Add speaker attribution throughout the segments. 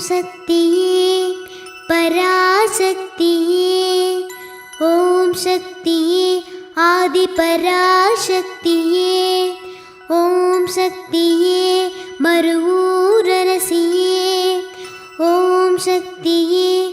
Speaker 1: शक्ति पराशक्ति ॐ
Speaker 2: शक्ति आदिपराशक्ति ॐ शक्ति ॐ शक्ति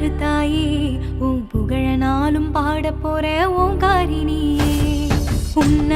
Speaker 2: பாரு தாயே
Speaker 3: உன் புகழனாலும் பாட போற ஓங்காரி நீயே உன்ன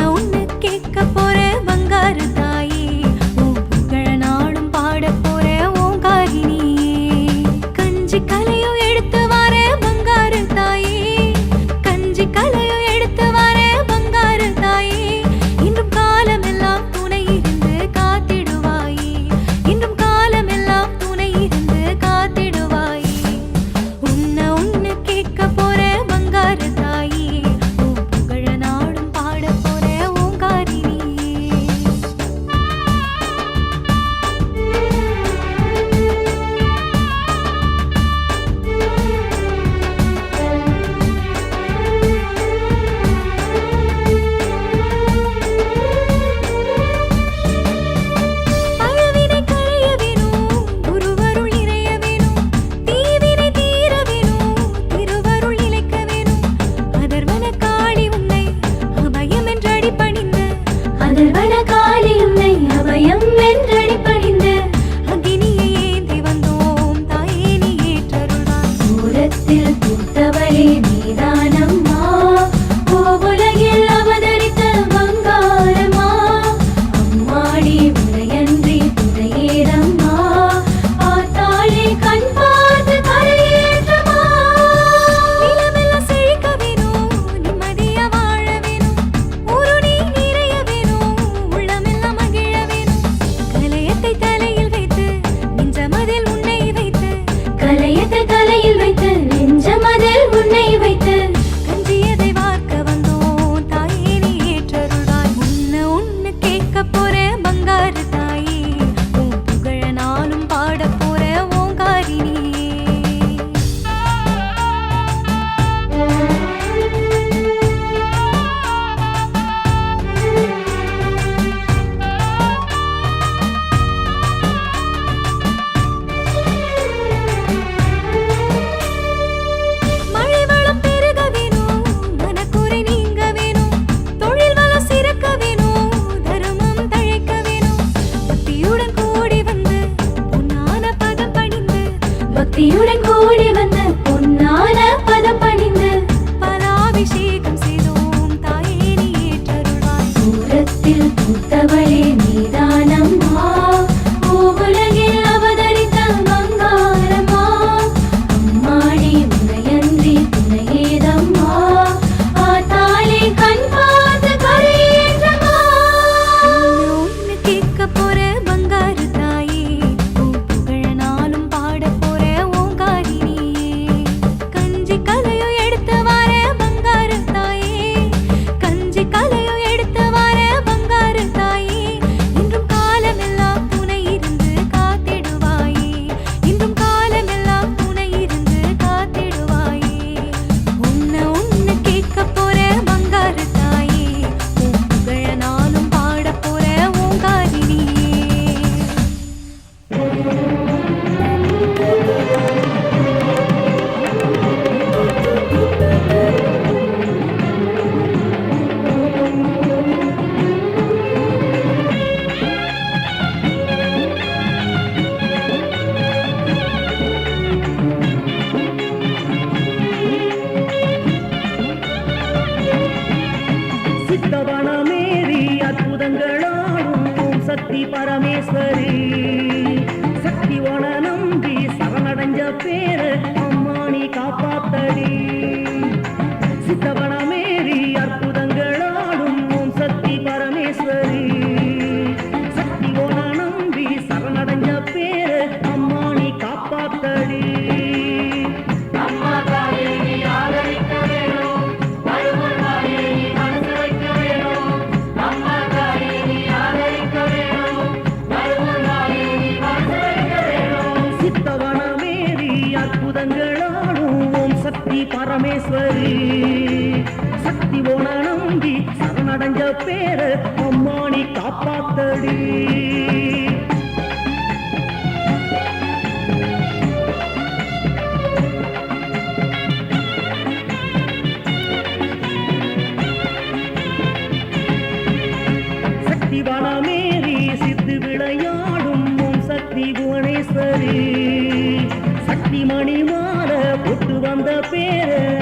Speaker 4: నిదానం பரமேஸ்வரி சக்தி ஓன நம்பி சரணடைஞ்ச பேர அம்மானி காப்பாத்தடி. வனமேறி சித்து விளையாடும் சக்தி புவனேஸ்வரி. சக்தி மணிவான போட்டு வந்த பேரை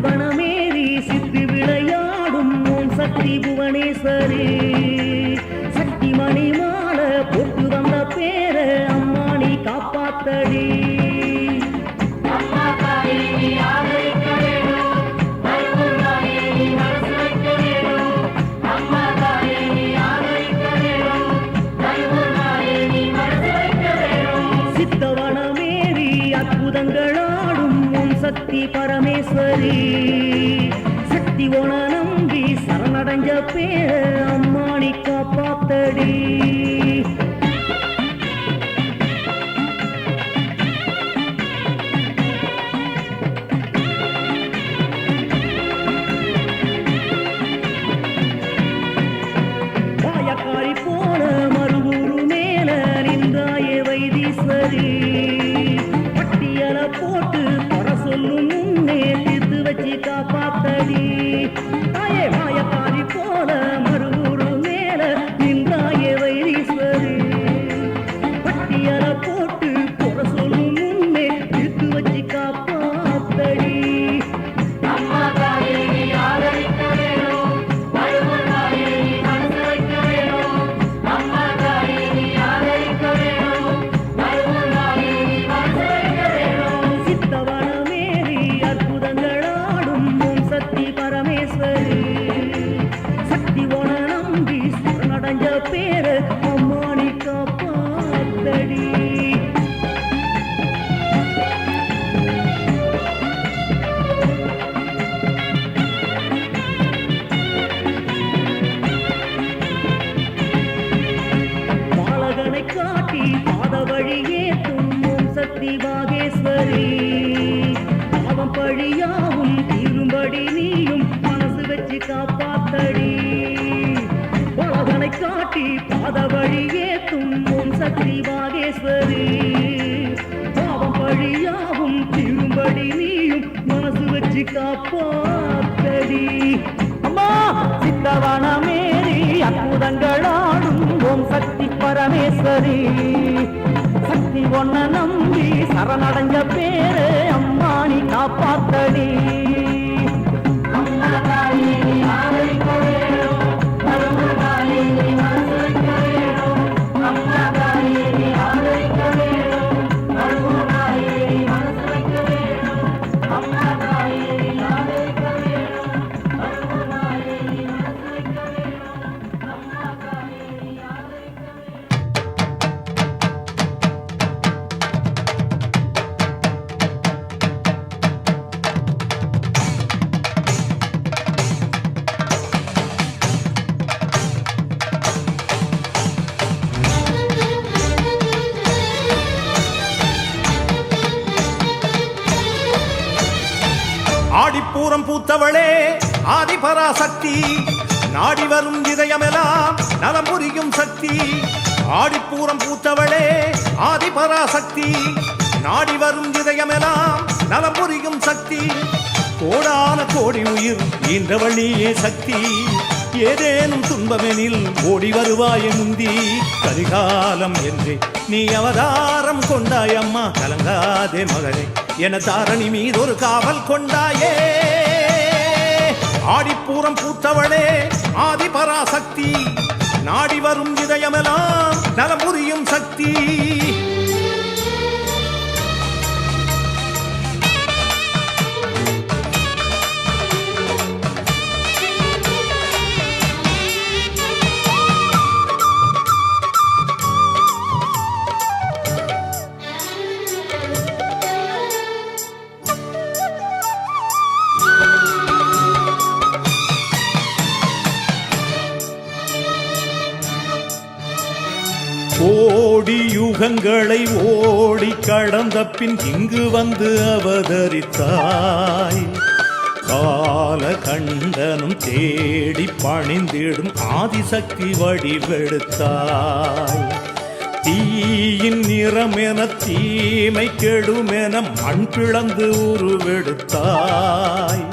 Speaker 4: வனமேரி வனமேறி சித்து விளையாடும் ஓம் சக்தி புவனேஸ்வரே. பேர அம்மானி காப்பாத்தடி. மாயக்காரி போல மறுபூரு மேல நின்றாயே வைத்தீஸ்வரி. பட்டியல போட்டு சித்தவனமேரி அற்புதங்களாடும் ஓம் சக்தி பரமேஸ்வரி. சக்தி ஒன்ன நம்பி சரணடைஞ்ச பேரு அம்மானி காப்பாத்தடி.
Speaker 5: இதயமெல்லாம் நலம் புரியும் சக்தி. கோடான கோடி உயிர் ஈன்றவழியே சக்தி. ஏதேனும் துன்பமெனில் ஓடி வருவாய முந்தி. கரிகாலம் என்று நீ அவதாரம் கொண்டாய் அம்மா. கலங்காதே மகளே என தாரணி மீது ஒரு காவல் கொண்டாயே. ஆடிப்பூரம் பூத்தவளே ஆதிபராசக்தி. நாடி வரும் இதயமெல்லாம் நலம் புரியும் சக்தி. யுகங்களை ஓடி கடந்த பின் இங்கு வந்து அவதரித்தாய். கால கண்டனும் தேடி பணிந்திடும் ஆதிசக்தி வடிவெடுத்தாய். தீயின் நிறமென தீமை கெடுமென மண் பிளந்து உருவெடுத்தாய்.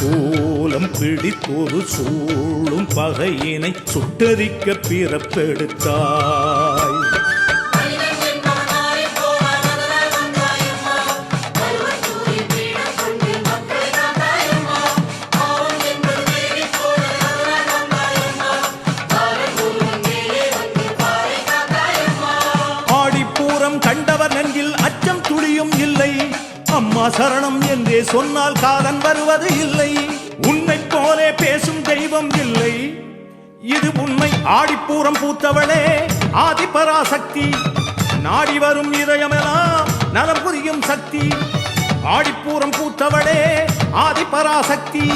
Speaker 5: சூலம் பிடித்தொரு சூழும் பகையினை சுட்டரிக்க பிறப்பெடுத்தாய். கோலம் கண்டவர் நன்கில் அச்சம் துளியும் இல்லை. அம்மா சரணம் என்றே சொன்னால் காதன் வருவது இல்லை. உன்னை போலே பேசும் தெய்வம் இல்லை. இது உண்மை ஆடிப்பூரம் பூத்தவளே ஆதிபராசக்தி. நாடி வரும் இதயமெல்லாம் நலம் புரியும் சக்தி. ஆடிப்பூரம் பூத்தவளே ஆதிபராசக்தி.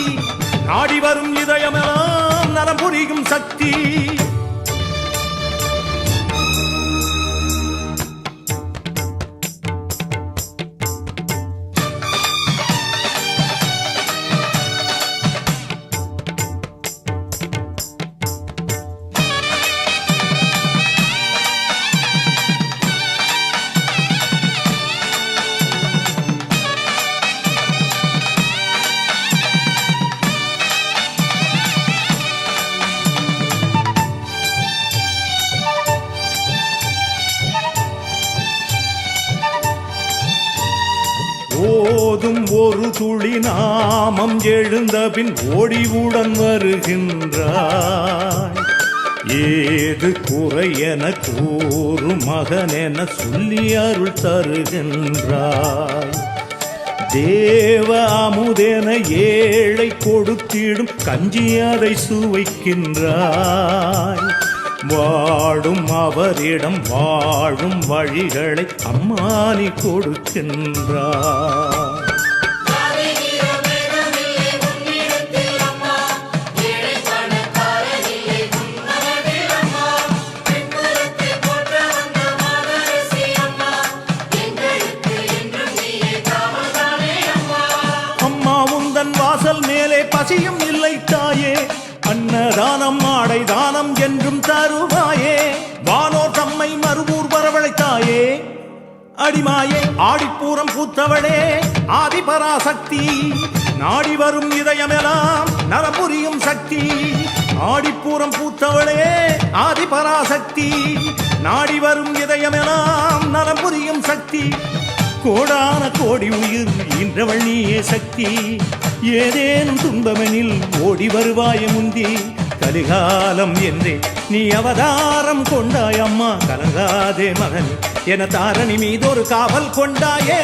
Speaker 5: நாடி வரும் இதயமெல்லாம் நலம் புரியும் சக்தி. துளி நாமம் எழுந்தபின் ஓடிவுடன் வருகின்றாய். ஏது குறை என கூறும் மகன் என சொல்லி அருள் தருகின்றாய். தேவ அமுதென ஏழை கொடுத்திடும் கஞ்சி அதை சுவைக்கின்றாய். வாடும் அவரிடம் வாழும் வழிகளை அம்மானி கொடுக்கின்றாய். பசியும் இல்லை தாயே. அன்னதானம் ஆடை தானம் என்றும் தருவாயே. வானோர் தம்மை மறுபூர் வரவழைத்தாயே. அடிமாயே ஆடிப்பூரம் பூத்தவளே. ஆதிபராசக்தி நாடி வரும் இதயமெல்லாம் நரபுரியும் சக்தி. ஆடிப்பூரம் பூத்தவளே ஆதிபராசக்தி நாடி வரும் இதயமெல்லாம் நரபுரியும் சக்தி. கோடான கோடி உயிர் இன்றவள் நீயே சக்தி. ஏதேனும் துன்பமெனில் ஓடி வருவாய முந்தி. கலிகாலம் என்றே நீ அவதாரம் கொண்டாய் அம்மா கலங்காதே மகன். என தாரணி மீதொரு காவல் கொண்டாயே.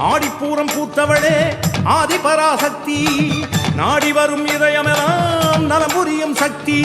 Speaker 5: ஆடிப்பூரம் பூத்தவளே ஆதிபராசக்தி நாடி வரும் இதயமெல்லாம் நலபுரியும் சக்தி.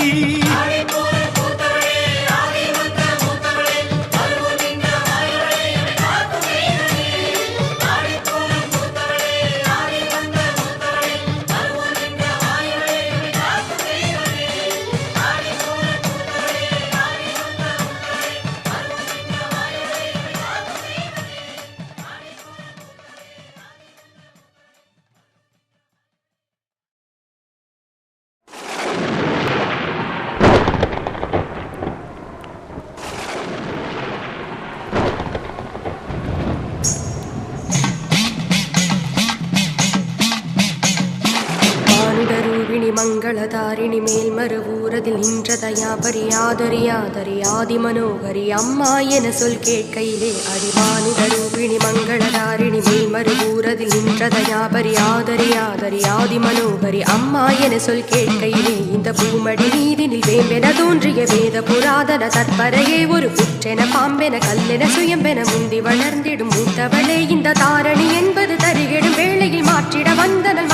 Speaker 6: மங்களதாரிணி மேல்மருவூரதில் நின்ற தயாபரி ஆதரி ஆதரி ஆதி மனோகரி அம்மா என சொல் கேட்கையிலே அடிமானுடரூபிணி மங்களதாரிணி மேல்மருவூரதில் நின்ற தயாபரி ஆதரி ஆதரி ஆதி மனோகரி அம்மா என சொல் கேட்கையிலே இந்த பூமடி நீதினில் வேம்பென தோன்றிய வேத புராதன தற்பரையே ஒரு புற்றென பாம்பென கல்லென சுயம்பென முந்தி வளர்ந்திடும் மூத்தவளே இந்த தாரணி என்பது தருகிடும் வேளையில் மாற்றிட வந்தனல்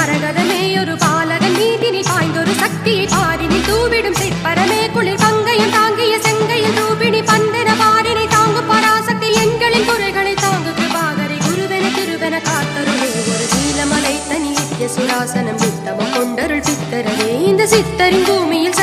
Speaker 6: சிராசனம் சித்தம கொண்டருள் சித்தரவே இந்த சித்தரின் பூமியில்